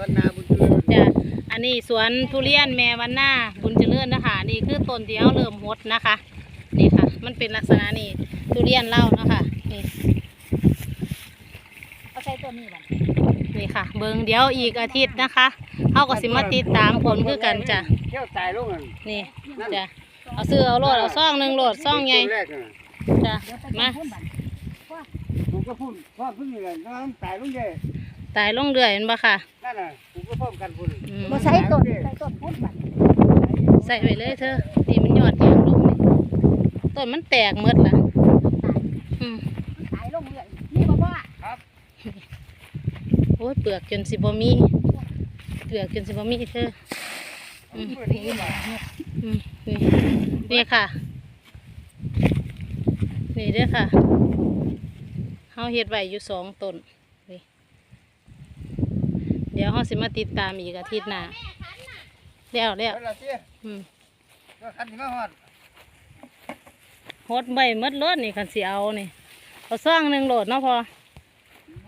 วันนาบุญเจริญจ้ะอันนี้สวนทุเรียนแม่วันหน้าบุญเจริญนะคะนี่คือต้นที่เขาเริ่มหดนะคะ นี่ค่ะ มันเป็นลักษณะนี่ทุเรียนเล่าเนาะคะนี่เอาใส่ตัวนี้บัดนี่ค่ะ เบิงเดี๋ยวอีกอาทิตย์นะคะเขาก็สิมาติดตามผลคือกันจ้ะเที่ยวตายลงนั่นนี่จ้ะเอาซื้อเอาโลดเอาซ่องหนึ่งโลดซ่องใหญ่ต้นแรกน่ะจ้ะเดี๋ยวไปมาพุ่นบัดผมก็พูดพ่อพึ่งนี่แหละน้ำตายลงเย่ ตายลงเรื่อยเห็นปะค่ะ นั่นน่ะผมก็พร้อมกันพุ่นอืม บ่ใส่ต้นใส่ต้นพุ่นบัดใส่ไปเลยเธอตีมันยอดแข็งลงนี่ต้นมันแตกหมดละอืมตายลงเรื่อยนี่บ่ว่าโอ้ยเปลือกจนสิบมีเปลือกจนสิบมีเธอ อืมเมื่อนี้มาอืมนี่นี่ค่ะ นี่เด้อค่ะเฮาเฮ็ดไว้อยู่สองต้นนี่ เดี๋ยวเฮาสิมาติดตามอีกอาทิตย์หน้าแล้วแล้วเวลาเสียอืมก็คันที่มาฮอดโหดใบหมดรถนี่คันสิเอานี่เอาซ่องหนึ่งโหลดเนาะพอ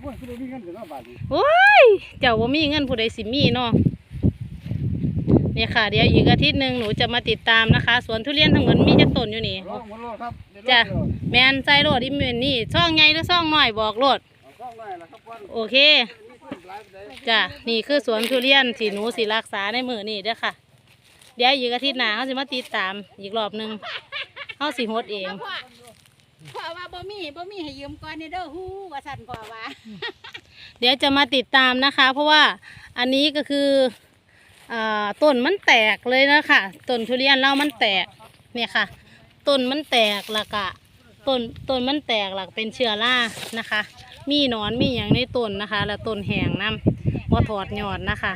โอ้ยคือบ่มีเงินถึงเนาะบาทนี้โอ้ยเจ้าว่ามีเงินผู้ใดสิมีเนาะเนี่ยค่ะเดี๋ยวอีกอาทิตย์หนึ่งหนูจะมาติดตามนะคะ สวนทุเรียนทั้งหมดมีจักต้นอยู่นี่ลองมาโลดครับเดี๋ยวจ้ะโลดแมนใส่โหลดอีเมนนี่ซ่องใหญ่หรือซ่องน้อยบอกโหลด เอาซ่องหน่อยล่ะครับก่อนโอเคมีคน หลายปานใดจ้ะนี่คือสวนทุเรียนที่หนูสิรักษาในมือนี่เด้อค่ะ เดี๋ยวอีกอาทิตย์หน้าเขาสิมาติดตามอีกรอบหนึ่งเขาสิฮดเองพ่อพ่อว่าบ่มีบ่มีให้ยืมก่อนนี่เด้อฮู้ว่าสั่นพ่อว่าเดี๋ยวจะมาติดตามนะคะ เพราะว่าอันนี้ก็คืออ่าต้นมันแตกเลยนะคะต้นทุเรียนเรามันแตกเนี่ยค่ะต้นมันแตกและกะต้นต้นมันแตกหลักเป็นเชื้อรานะคะ มีหนอนมีอย่างในต้นนะคะ และต้นแหงน้ำว่าถอดยอดนะคะ